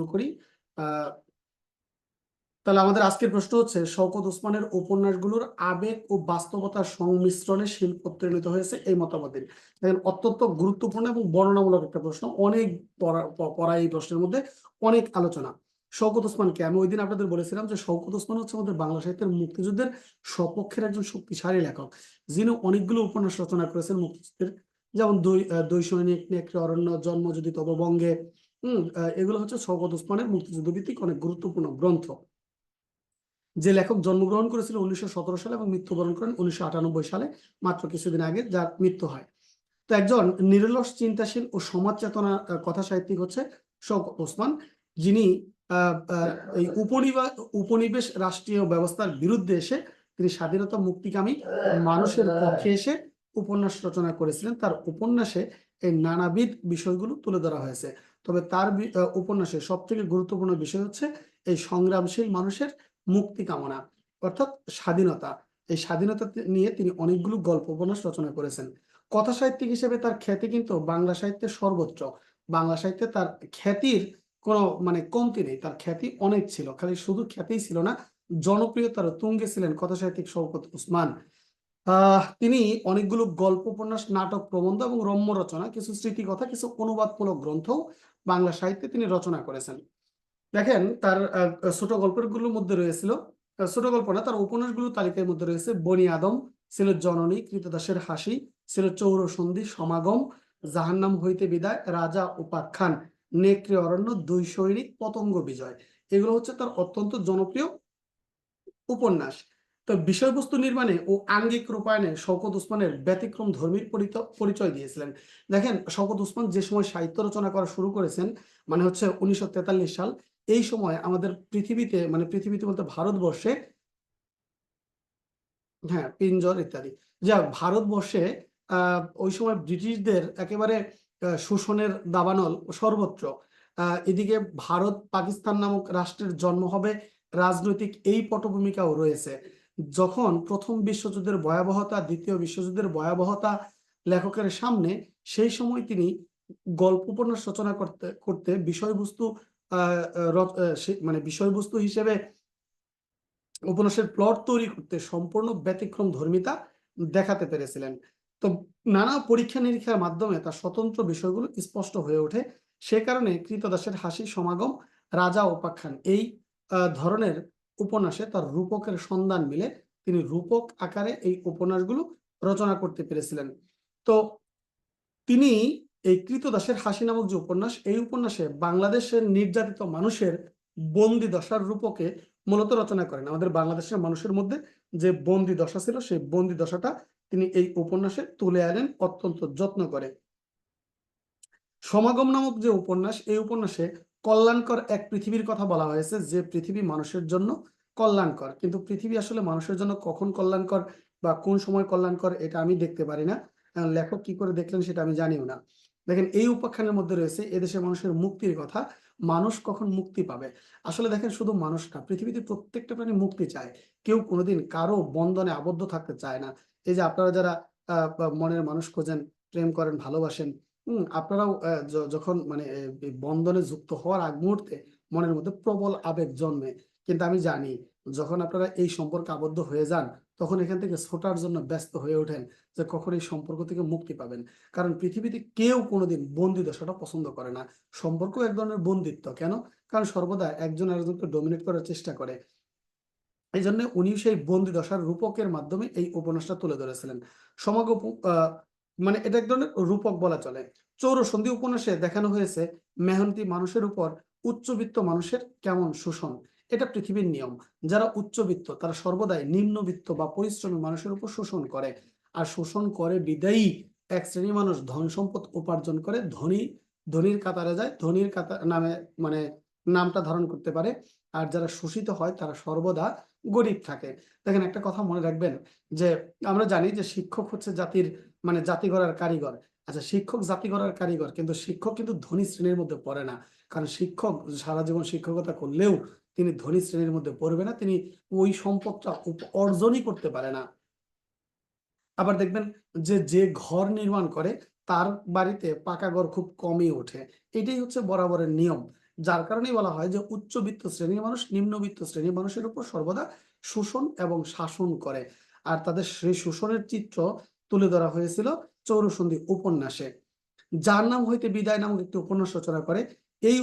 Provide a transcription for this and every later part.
শুরু করি। তাহলে আমাদের আজকের প্রশ্ন হচ্ছে, শওকত ওসমানের উপন্যাসগুলোর আবেগ ও বাস্তবতার সংমিশ্রণে শিল্প পরিণত হয়েছে এই মতামত দিন দেখেন, অত্যন্ত গুরুত্বপূর্ণ এবং বর্ণনামূলক একটা প্রশ্ন, অনেক পড়া এই প্রশ্নের মধ্যে অনেক আলোচনা। শওকত ওসমানকে আমি ওই দিন আপনাদের বলেছিলাম যে শওকত ওসমান হচ্ছে আমাদের বাংলা সাহিত্যের মুক্তিযুদ্ধের সপক্ষের একজন শক্তিশালী লেখক, যিনি অনেকগুলো উপন্যাস রচনা করেছেন মুক্তিযুদ্ধের। যেমন দুই দুই সৈনিক নেকড়ে, অরণ্য জন্ম যদি তব হম এগুলো হচ্ছে শওকত ওসমানের মুক্তিযুদ্ধ ভিত্তিক অনেক গুরুত্বপূর্ণ গ্রন্থ। যে লেখক জন্মগ্রহণ করেছিল উনিশশো সতেরো সালে এবং মৃত্যুবরণ করেন উনিশশো আটানব্বই সালে, মাত্র কিছুদিন আগে যার মৃত্যু হয়। তো একজন নিরলস, চিন্তাশীল ও সমাজ চেতনা কথা সাহিত্যিক হচ্ছে শওকত ওসমান যিনি উপনিবেশ রাষ্ট্রীয় ব্যবস্থার বিরুদ্ধে এসে তিনি স্বাধীনতা মুক্তিকামী মানুষের পক্ষে এসে উপন্যাস রচনা করেছিলেন। তার উপন্যাসে এই নানাবিধ বিষয়গুলো তুলে ধরা হয়েছে। তবে তার বি- আহ, উপন্যাসে সব থেকে গুরুত্বপূর্ণ বিষয় হচ্ছে এই সংগ্রামশীল মানুষের মুক্তি কামনা অর্থাৎ স্বাধীনতা। এই স্বাধীনতা নিয়ে তিনি অনেকগুলো গল্প উপন্যাস রচনা করেছেন। কথা সাহিত্যিক হিসেবে তার খ্যাতি কিন্তু বাংলা সাহিত্যের সর্বোচ্চ। বাংলা সাহিত্যে তার খ্যাতির কোনো মানে কমতি নেই তার খ্যাতি অনেক ছিল খালি শুধু খ্যাতিই ছিল না জনপ্রিয়তার তুঙ্গে ছিলেন কথা সাহিত্যিক শওকত উসমান। তিনি অনেকগুলো গল্প উপন্যাস নাটক প্রবন্ধ এবং রম্য রচনা কিছু স্মৃতিকথা কিছু অনুবাদমূলক গ্রন্থ বাংলা সাহিত্যে তিনি রচনা করেছেন। দেখেন, তার ছোট গল্পেরগুলোর মধ্যে রয়েছিল ছোট গল্প না, তার উপন্যাসগুলো তালিকার মধ্যে রয়েছে, বনি আদম ছিল জননী, কৃতদাসের হাসি ছিল চৌরসন্ধি, সমাগম, জাহান্নাম হইতে বিদায়, রাজা উপাখ্যান নেকড়ে অরণ্য, দুই সৈনিক, পতঙ্গ বিজয়। এগুলো হচ্ছে তার অত্যন্ত জনপ্রিয় উপন্যাস। তো বিষয়বস্তু নির্মাণে ও আঙ্গিক রূপায়ণে শওকত ওসমানের ব্যতিক্রম ধর্মীর পরিচয় দিয়েছিলেন। দেখেন, শওকত ওসমান যে সময় সাহিত্য রচনা করা শুরু করেছেন মানে হচ্ছে উনিশশো তেতাল্লিশ সাল, এই সময় আমাদের পৃথিবীতে মানে পৃথিবীতে বলতে ভারতবর্ষে হ্যাঁ পিঞ্জর ইত্যাদি। যা ভারতবর্ষে আহ ওই সময় ব্রিটিশদের একেবারে শোষণের দাবানল সর্বত্র। এদিকে ভারত পাকিস্তান নামক রাষ্ট্রের জন্ম হবে, রাজনৈতিক এই পটভূমিকাও রয়েছে। যখন প্রথম বিশ্বযুদ্ধের ভয়াবহতা, দ্বিতীয় বিশ্বযুদ্ধের ভয়াবহতা লেখকের সামনে, সেই সময় তিনি গল্প উপন্যাস রচনা করতে করতে বিষয়বস্তু মানে বিষয়বস্তু হিসেবে উপন্যাসের প্লট তৈরি করতে সম্পূর্ণ ব্যতিক্রম ধর্মিতা দেখাতে পেরেছিলেন। তো নানা পরীক্ষা নিরীক্ষার মাধ্যমে তার স্বতন্ত্র বিষয়গুলো স্পষ্ট হয়ে ওঠে। সে কারণে কৃতদাসের হাসি সমাগম রাজা উপাখ্যান এই ধরনের উপন্যাসে তার রূপকের সন্ধান মিলে তিনি রূপক আকারে এই উপন্যাসগুলো রচনা করতে পেরেছিলেন। তো তিনি এই কৃতদাসের হাসি নামক যে উপন্যাস, এই উপন্যাসে বাংলাদেশের নির্যাতিত মানুষের বন্দি দশার রূপকে মূলত রচনা করেন। আমাদের বাংলাদেশের মানুষের মধ্যে যে বন্দি দশা ছিল, সেই বন্দি দশাটা তিনি এই উপন্যাসে তুলে আনেন, অত্যন্ত যত্ন করে। সমাগম নামক যে উপন্যাস, এই উপন্যাসে কল্যাণকর এক পৃথিবীর কথা বলা হয়েছে, যে পৃথিবী মানুষের জন্য কল্যাণকর। কিন্তু পৃথিবী আসলে মানুষের জন্য কখন কল্যাণকর বা কোন সময় কল্যাণকর, এটা আমি দেখতে পারি না। লেখক কি করে দেখলেন সেটা আমি জানিও না। দেখেন, এই উপাখ্যানের মধ্যে রয়েছে এদেশের মানুষের মুক্তির কথা, মানুষ কখন মুক্তি পাবে? আসলে দেখেন, শুধু মানুষ না, পৃথিবীতে প্রত্যেকটা প্রাণী মুক্তি চায়। কেউ কোনোদিন কারও বন্ধনে আবদ্ধ থাকতে চায় না। এই যে আপনারা যারা মনের মানুষ খোঁজেন, প্রেম করেন, ভালোবাসেন হম আপনারাও যখন মানে বন্ধনে যুক্ত হওয়ার আগ মুহূর্তে মনের মধ্যে প্রবল আবেগ জন্মে। কিন্তু আমি জানি যখন আপনারা এই সম্পর্কে আবদ্ধ হয়ে যান তখন এখান থেকে ছোটার জন্য ব্যস্ত হয়ে ওঠেন যে কখন এই সম্পর্ক থেকে মুক্তি পাবেন। কারণ পৃথিবীতে কেউ কোনোদিন বন্দি দশাটা পছন্দ করে না। সম্পর্ক এক ধরনের বন্দিত্ব কেন? কারণ সর্বদা একজন আরেকজনকে ডমিনেট করার চেষ্টা করে। এই জন্য উনি সেই বন্দি দশার রূপকের মাধ্যমে এই উপন্যাসটা তুলে ধরেছিলেন। সমাগ উপ- আহ, মানে এটা এক ধরনের রূপক বলা চলে। চৌরসন্ধি উপন্যাসে দেখানো হয়েছে মেহনতি মানুষের উপর উচ্চবিত্ত মানুষের কেমন শোষণ। এটা পৃথিবীর নিয়ম। যারা উচ্চবিত্ত, তারা সর্বদাই নিম্নবিত্ত বা পরিশ্রমী মানুষের উপর শোষণ করে। আর শোষণ করে বিদায়ী এক শ্রেণি মানুষ ধন সম্পদ উপার্জন করে, ধনী, ধনীর কাতারে যায়, ধনীর কাতার নামে মানে নামটা ধারণ করতে পারে। আর যারা শোষিত হয়, তারা সর্বদা গরিব থাকে। দেখেন, একটা কথা মনে রাখবেন যে, আমরা জানি যে শিক্ষক হচ্ছে জাতির মানে জাতি গড়ার কারিগর। আচ্ছা শিক্ষক জাতি গড়ার কারিগর, কিন্তু শিক্ষক কিন্তু ধনী শ্রেণির মধ্যে পড়ে না। কারণ শিক্ষক সারা জীবন শিক্ষকতা করলেও তিনি ধনী শ্রেণির মধ্যে পড়বে না, তিনি ওই সম্পদটা অর্জনই করতে পারে না। আবার দেখবেন যে যে ঘর নির্মাণ করে, তার বাড়িতে পাকা ঘর খুব কমই ওঠে। এটাই হচ্ছে বরাবরের নিয়ম। যার কারণেই বলা হয় যে উচ্চবিত্ত শ্রেণির মানুষ নিম্নবিত্ত শ্রেণির মানুষের উপর সর্বদা শোষণ এবং শাসন করে। আর তাদের সেই শোষণের চিত্র তুলে ধরা হয়েছিল চৌরসন্ধি উপন্যাসে। যার নাম হইতে বিদায় নামক একটি উপন্যাস রচনা করে এই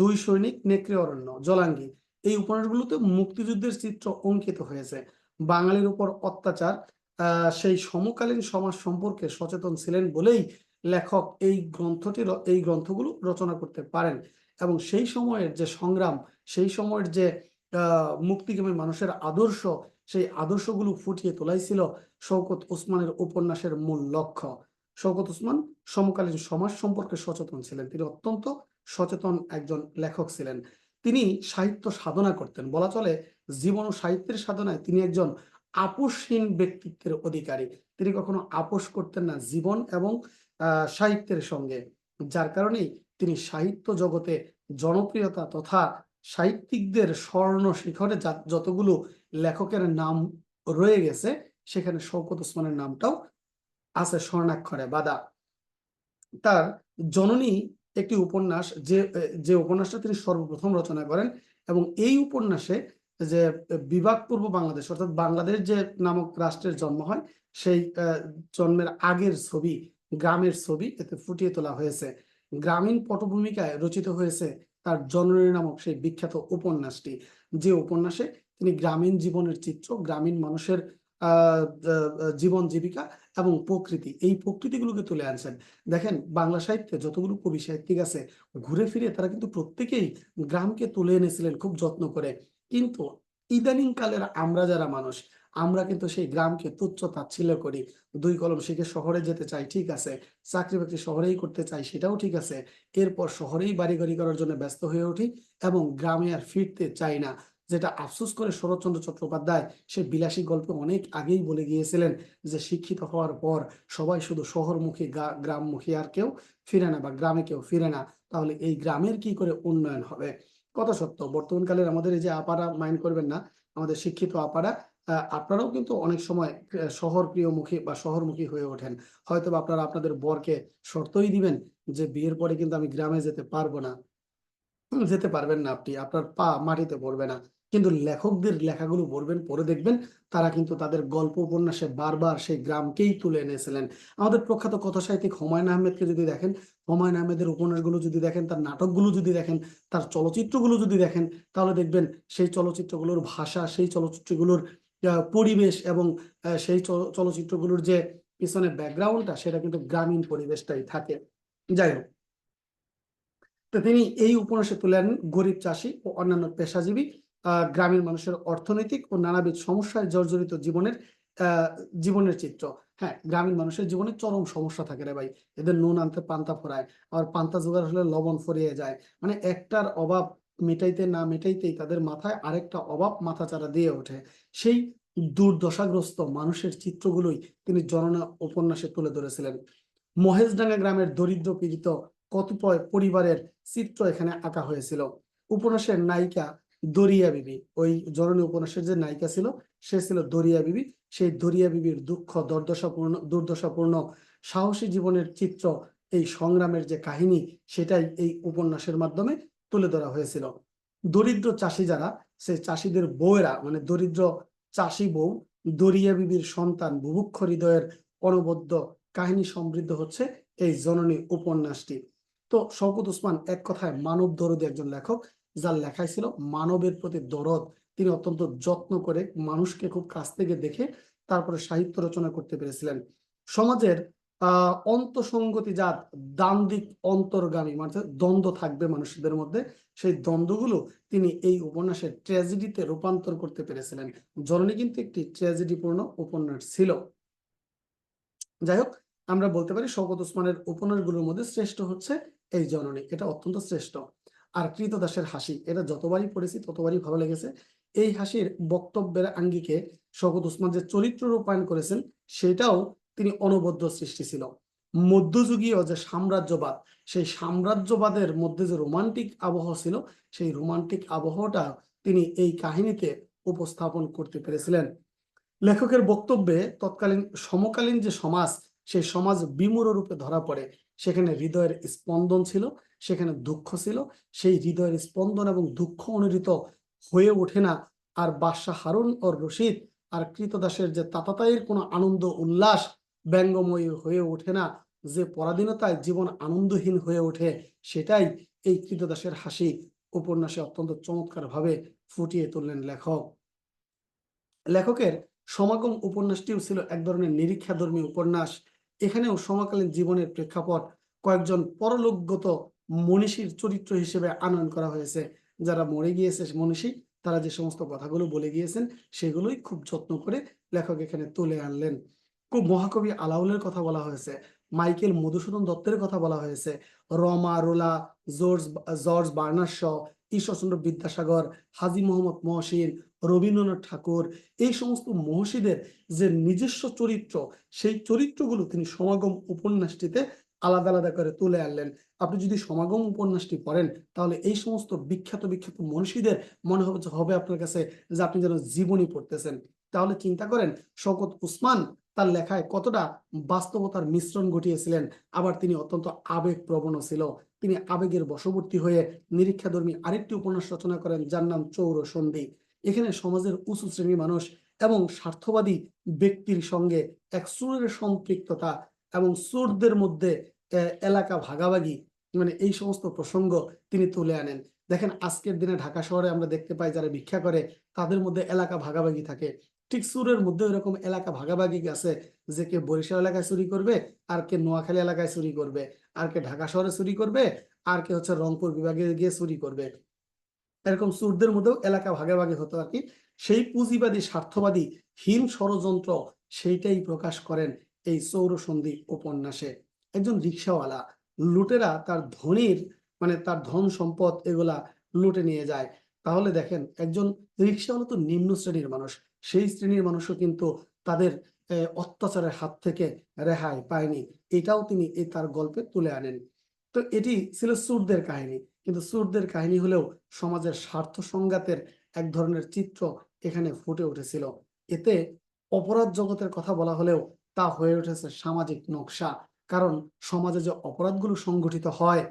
দুই সৈনিক নেকড়ে অরণ্য জলাঙ্গি। এই উপন্যাসগুলোতে মুক্তিযুদ্ধের চিত্র অঙ্কিত হয়েছে। বাঙালির উপর অত্যাচার সেই সমকালীন সমাজ সম্পর্কে সচেতন ছিলেন বলেই লেখক এই গ্রন্থটি, এই গ্রন্থগুলো রচনা করতে পারেন। এবং সেই সময়ের যে সংগ্রাম সেই সময়ের যে আহ, মুক্তিকামী মানুষের আদর্শ সেই আদর্শগুলো ফুটিয়ে তোলাই ছিল শওকত ওসমানের উপন্যাসের মূল লক্ষ্য। শওকত ওসমান সমকালীন সমাজ সম্পর্কে সচেতন ছিলেন। তিনি অত্যন্ত সচেতন একজন লেখক ছিলেন। তিনি সাহিত্য সাধনা করতেন। বলা চলে জীবন ও সাহিত্যের সাধনায় তিনি একজন আপোষহীন ব্যক্তিত্বের অধিকারী। তিনি কখনো আপোষ করতেন না জীবন এবং সাহিত্যের সঙ্গে। যার কারণেই তিনি সাহিত্য জগতে জনপ্রিয়তা তথা সাহিত্যিকদের স্বর্ণ শিখরে যতগুলো লেখকের নাম রয়ে গেছে, সেখানে শওকত ওসমানের নামটাও আছে স্বর্ণাক্ষরে বাদা তার জননী একটি উপন্যাস যে যে উপন্যাসটা তিনি সর্বপ্রথম রচনা করেন এবং এই উপন্যাসে যে বিভাগ পূর্ব বাংলাদেশ অর্থাৎ বাংলাদেশ যে নামক রাষ্ট্রের জন্ম হয়, সেই জন্মের আগের ছবি, গ্রামের ছবি এতে ফুটিয়ে তোলা হয়েছে। গ্রামীণ পটভূমিকায় রচিত হয়েছে তার জননী নামক সেই বিখ্যাত উপন্যাসটি। যে উপন্যাসে তিনি গ্রামীণ জীবনের চিত্র, গ্রামীণ মানুষের জীবন জীবিকা এবং প্রকৃতি, এই প্রকৃতিগুলোকে তুলে আনছেন। দেখেন, বাংলা সাহিত্যে যতগুলো কবি সাহিত্যিক আছে, ঘুরে ফিরে তারা কিন্তু প্রত্যেকেই গ্রামকে তুলে এনেছিলেন খুব যত্ন করে। কিন্তু ইদানিং কালের আমরা যারা মানুষ আমরা কিন্তু সেই গ্রামকে তুচ্ছ তাচ্ছিল্য করি। দুই কলম শিখে শহরে যেতে চাই, ঠিক আছে। চাকরি বাকরি শহরেই করতে চাই, সেটাও ঠিক আছে। এরপর শহরেই বাড়ি গাড়ি করার জন্য ব্যস্ত হয়ে উঠি এবং গ্রামে আর ফিরতে চাই না। যেটা আফসোস করে শরৎচন্দ্র চট্টোপাধ্যায়, সে বিলাসী গল্পে অনেক আগেই বলে গিয়েছিলেন যে, শিক্ষিত হওয়ার পর সবাই শুধু শহরমুখী গ্রামমুখী আর কেউ ফিরে না বা গ্রামে কেউ ফিরে না। তাহলে এই গ্রামের কি করে উন্নয়ন হবে? কত সত্য, বর্তমানকালের আমাদের এই যে আপারা মাইন্ড করবেন না, আমাদের শিক্ষিত আপারা আপনারাও কিন্তু অনেক সময় শহর প্রিয়মুখী বা শহরমুখী হয়ে ওঠেন। হয়তো আপনারা আপনাদের বরকে শর্তই দিবেন যে বিয়ের পরে কিন্তু আমি গ্রামে যেতে পারব না। যেতে পারবেন না আপনি, আপনার পা মাটিতে পড়বে না। কিন্তু লেখকদের লেখাগুলো পড়বেন, পড়ে দেখবেন, তারা কিন্তু তাদের গল্প উপন্যাসে বারবার সেই গ্রামকেই তুলে এনেছিলেন। আমাদের প্রখ্যাত কথা সাহিত্যিক হুমায়ুন আহমেদকে যদি দেখেন, হুমায়ুন আহমেদের উপন্যাসগুলো যদি দেখেন, তার নাটকগুলো যদি দেখেন, তার চলচ্চিত্রগুলো যদি দেখেন, তাহলে দেখবেন সেই চলচ্চিত্রগুলোর ভাষা, সেই চলচ্চিত্রগুলোর পরিবেশ এবং সেই চলচ্চিত্রগুলোর যে পিছনে ব্যাকগ্রাউন্ডটা, সেটা কিন্তু গ্রামীণ পরিবেশটাই থাকে। যাই হোক। তো তিনি এই উপন্যাসে তুলে আনেন গরিব চাষি ও অন্যান্য পেশাজীবী গ্রামের মানুষের অর্থনৈতিক ও নানাবিধ সমস্যায় জর্জরিত জীবনের জীবনের চিত্র। হ্যাঁ গ্রামীণ মানুষের জীবনে চরম সমস্যা থাকে রে ভাই। এদের নুন আনতে পান্তা ফোরায় আর পান্তা জোগাড় হলে লবণ ফরিয়ে যায়। মানে একটার অভাব মেটাইতে না মেটাইতেই তাদের মাথায় আরেকটা অভাব মাথাচাড়া দিয়ে ওঠে। সেই দুর্দশাগ্রস্ত মানুষের চিত্রগুলোই তিনি জননা উপন্যাসে তুলে ধরেছিলেন। মহেশডাঙ্গা গ্রামের দরিদ্র পীড়িত কতিপয় পরিবারের চিত্র এখানে আঁকা হয়েছিল। উপন্যাসের নায়িকা দরিয়া বিবি। ওই জননী উপন্যাসের যে নায়িকা ছিল, সে ছিল দরিয়া বিবি। সেই দরিয়া বিবির দুঃখ, দুর্দশাপূর্ণ দুর্দশাপূর্ণ সাহসী জীবনের চিত্র, এই সংগ্রামের যে কাহিনী, সেটাই এই উপন্যাসের মাধ্যমে তুলে ধরা হয়েছিল। দরিদ্র চাষি যারা, সেই চাষিদের বউয়েরা মানে দরিদ্র চাষি বউ, দরিয়া বিবির সন্তান বুভুক্ষ হৃদয়ের অনবদ্য কাহিনী সমৃদ্ধ হচ্ছে এই জননী উপন্যাসটি। তো শওকত উসমান এক কথায় মানব দরদি একজন লেখক, যার লেখায় ছিল, মানবের প্রতি দরদ, তিনি অত্যন্ত যত্ন করে মানুষকে খুব কাছ থেকে দেখে তারপরে সাহিত্য রচনা করতে পেরেছিলেন। সমাজের অন্তসঙ্গতিজাত দান্দিক অন্তর্গামী মানে দ্বন্দ্ব থাকবে মানুষদের মধ্যে, সেই দ্বন্দ্বগুলো তিনি এই উপন্যাসের ট্র্যাজেডিতে রূপান্তর করতে পেরেছিলেন। জননী কিন্তু একটি ট্র্যাজেডিপূর্ণ উপন্যাস ছিল। যাই হোক, আমরা বলতে পারি শওকত ওসমানের উপন্যাসগুলোর মধ্যে শ্রেষ্ঠ হচ্ছে এই জননী, এটা অত্যন্ত শ্রেষ্ঠ। আর কৃতদাসের হাসি, এটা যতবারই পড়েছি ততবারই ভালো লেগেছে। এই হাসির বক্তব্যের আঙ্গিকে শওকত ওসমান যে চরিত্র রূপায়ণ করেছেন, সেটাও তিনি অনবদ্য সৃষ্টি ছিল। মধ্যযুগীয় যে সাম্রাজ্যবাদ, সেই সাম্রাজ্যবাদের মধ্যে যে রোমান্টিক আবহ ছিল, সেই রোমান্টিক আবহটা তিনি এই কাহিনীতে উপস্থাপন করতে পেরেছিলেন। লেখকের বক্তব্যে তৎকালীন সমকালীন যে সমাজ, সেই সমাজ বিমূঢ় রূপে ধরা পড়ে। সেখানে হৃদয়ের স্পন্দন ছিল, সেখানে দুঃখ ছিল। সেই হৃদয়ের স্পন্দন এবং দুঃখ অনুরিত হয়ে ওঠে না। আর বাদশাহ হারুন ও রশিদ আর কৃতদাসের যে তাতাতাইয়ের কোনো আনন্দ উল্লাস ব্যঙ্গময় হয়ে ওঠে না, যে পরাধীনতায় জীবন আনন্দহীন হয়ে ওঠে, সেটাই এই কৃতদাসের হাসি। উপন্যাসে অত্যন্ত চমৎকারভাবে ফুটিয়ে তুললেন লেখক। লেখকের সমাগম উপন্যাসটিও ছিল এক ধরনের নিরীক্ষাধর্মী উপন্যাস। এখানেও সমকালীন জীবনের প্রেক্ষাপট কয়েকজন পরলোকগত মনীষীর চরিত্র হিসেবে আনয়ন করা হয়েছে। যারা মরে গিয়েছে মনীষী, তারা যে সমস্ত কথাগুলো বলে গিয়েছেন, সেগুলোই খুব যত্ন করে লেখক এখানে তুলে আনলেন। মহাকবি আলাউলের কথা বলা হয়েছে, মাইকেল মধুসূদন দত্তের কথা বলা হয়েছে, Romain, রোলা, George George Bernard Shaw Ishwarchandra Vidyasagar, Haji Mohammad Mohsin, Rabindranath Tagore, এই সমস্ত মহর্ষিদের যে নিজস্ব চরিত্র, সেই চরিত্রগুলো তিনি সমাগম উপন্যাসটিতে আলাদা আলাদা করে তুলে আনলেন। আপনি যদি সমাগম উপন্যাসটি পড়েন, তাহলে এই সমস্ত বিখ্যাত বিখ্যাত মনীষীদের মনে হবে হবে আপনার কাছে যে আপনি যেন জীবনী পড়তেছেন। তাহলে চিন্তা করেন, শওকত উসমান তার লেখায় কতটা বাস্তবতার মিশ্রণ ঘটিয়েছিলেন, আবার তিনি অত্যন্ত আবেগ প্রবণ ছিল। তিনি আবেগের বশবর্তী হয়ে নিরীক্ষাধর্মী আরেকটি উপন্যাস রচনা করেন, যার নাম চৌর সন্ধি। এখানে সমাজের উঁচু শ্রেণির মানুষ এবং স্বার্থবাদী ব্যক্তির সঙ্গে এক সুরের সম্পৃক্ততা এবং সুরদের মধ্যে এলাকা ভাগাভাগি মানে এই সমস্ত প্রসঙ্গ তিনি তুলে আনেন। দেখেন, আজকের দিনে ঢাকা শহরে আমরা দেখতে পাই যারা ভিক্ষা করে, তাদের মধ্যে এলাকা ভাগাভাগি থাকে। ঠিক সুরের মধ্যে এরকম এলাকা ভাগাভাগি আছে যে কে বরিশাল এলাকায় চুরি করবে, আর কে নোয়াখালী এলাকায় চুরি করবে, আর কে ঢাকা শহরে চুরি করবে, আর কে হচ্ছে রংপুর বিভাগে গিয়ে চুরি করবে। এরকম সুরদের মধ্যেও এলাকা ভাগাভাগি হতো আর কি। সেই পুঁজিবাদী, স্বার্থবাদী, হীন ষড়যন্ত্র সেইটাই প্রকাশ করেন এই সৌরসন্ধি উপন্যাসে। একজন রিক্সাওয়ালা, লুটেরা তার ধনির মানে তার ধন সম্পদ এগুলা লুটে নিয়ে যায়। তাহলে দেখেন, একজন রিক্সাওয়ালা তো নিম্ন শ্রেণির মানুষ। সেই শ্রেণির মানুষও কিন্তু তাদের অত্যাচারের হাত থেকে রেহাই পায়নি। এটাও তিনি এই তার গল্পে তুলে আনেন। তো এটি ছিল সুরদের কাহিনী। কিন্তু সুরদের কাহিনী হলেও সমাজের স্বার্থ সংঘাতের এক ধরনের চিত্র এখানে ফুটে উঠেছিল। এতে অপরাধ জগতের কথা বলা হলেও তা হয়ে উঠেছে সামাজিক নকশা। কারণ সমাজে যে অপরাধগুলো সংগঠিত হয় হ্যাঁ,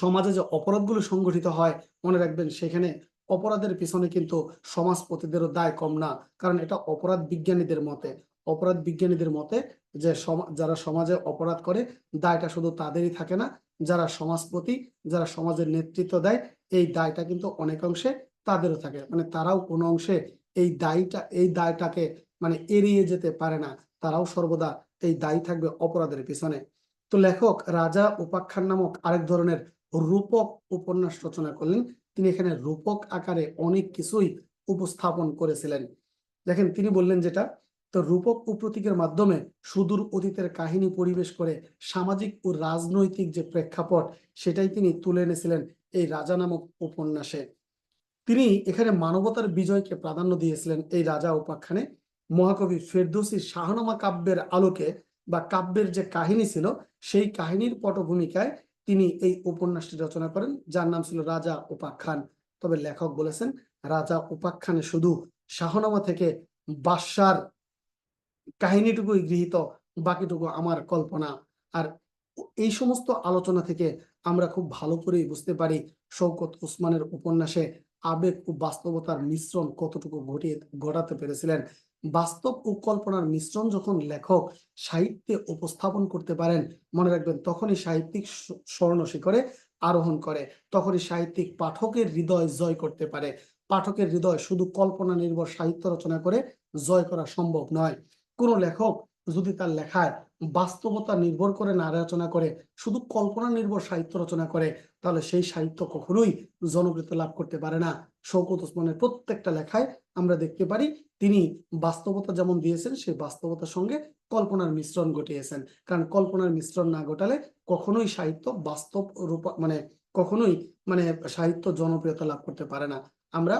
সমাজে যে অপরাধগুলো সংগঠিত হয়, মনে রাখবেন সেখানে অপরাধের পিছনে কিন্তু সমাজপতিদেরও দায় কম না। কারণ এটা অপরাধ বিজ্ঞানীদের মতে। অপরাধ বিজ্ঞানীদের মতে যে যারা সমাজে অপরাধ করে, দায়টা শুধু তাদেরই থাকে না, যারা সমাজপতি, যারা সমাজের নেতৃত্ব দেয়, এই দায়টা কিন্তু অনেক অংশে তাদেরও থাকে। মানে তারাও কোনো অংশে এই দায়টা, এই দায়টাকে মানে এড়িয়ে যেতে পারে না। তারাও সর্বদা এই দায়ী থাকবে অপরাধের পিছনে। তো লেখক রাজা উপাখ্যান নামক আরেক ধরনের রূপক উপন্যাস রচনা করলেন। তিনি এখানে রূপক আকারে অনেক কিছুই উপস্থাপন করেছিলেন। দেখেন, তিনি বললেন যেটা, তো রূপক ও প্রতীকের মাধ্যমে সুদূর অতীতের কাহিনী পরিবেশ করে সামাজিক ও রাজনৈতিক যে প্রেক্ষাপট, সেটাই তিনি তুলে এনেছিলেন এই রাজা নামক উপন্যাসে। তিনি এখানে মানবতার বিজয়কে প্রাধান্য দিয়েছিলেন এই রাজা উপাখ্যানে। মহাকবি ফেরদৌসির শাহনামা কাব্যের আলোকে বা কাব্যের যে কাহিনী ছিল, সেই কাহিনীর পটভূমিকায় তিনি এই উপন্যাসটি রচনা করেন, যার নাম ছিল রাজা উপাখ্যান তবে লেখক বলেছেন, রাজা উপাখ্যানে শুধু শাহনামা থেকে বাদশার কাহিনীটুকুই গৃহীত, বাকিটুকু আমার কল্পনা। আর এই সমস্ত আলোচনা থেকে আমরা খুব ভালো করেই বুঝতে পারি শওকত উসমানের উপন্যাসে আবেগ ও বাস্তবতার মিশ্রণ কতটুকু ঘটিয়ে, ঘটাতে পেরেছিলেন। বাস্তব ও কল্পনার মিশ্রণ যখন লেখক সাহিত্যে উপস্থাপন করতে পারেন, মনে রাখবেন তখনই সাহিত্যিক স্বর্ণ শিখরে আরোহণ করে, তখনই সাহিত্যিক পাঠকের হৃদয় জয় করতে পারে। পাঠকের হৃদয় শুধু কল্পনা নির্ভর সাহিত্য রচনা করে জয় করা সম্ভব নয়। কোনো লেখক যদি তার লেখায় বাস্তবতা নির্ভর করে না রচনা করে, শুধু কল্পনা নির্ভর সাহিত্য রচনা করে, তাহলে সেই সাহিত্য কখনোই জনপ্রিয়তা লাভ করতে পারে না। শওকত ওসমানের প্রত্যেকটা লেখায় আমরা দেখতে পারি তিনি বাস্তবতা যেমন দিয়েছেন, সেই বাস্তবতার সঙ্গে কল্পনার মিশ্রণ ঘটিয়েছেন। কারণ কল্পনার মিশ্রণ না ঘটালে কখনোই সাহিত্য বাস্তব রূপ মানে কখনোই মানে সাহিত্য জনপ্রিয়তা লাভ করতে পারে না। আমরা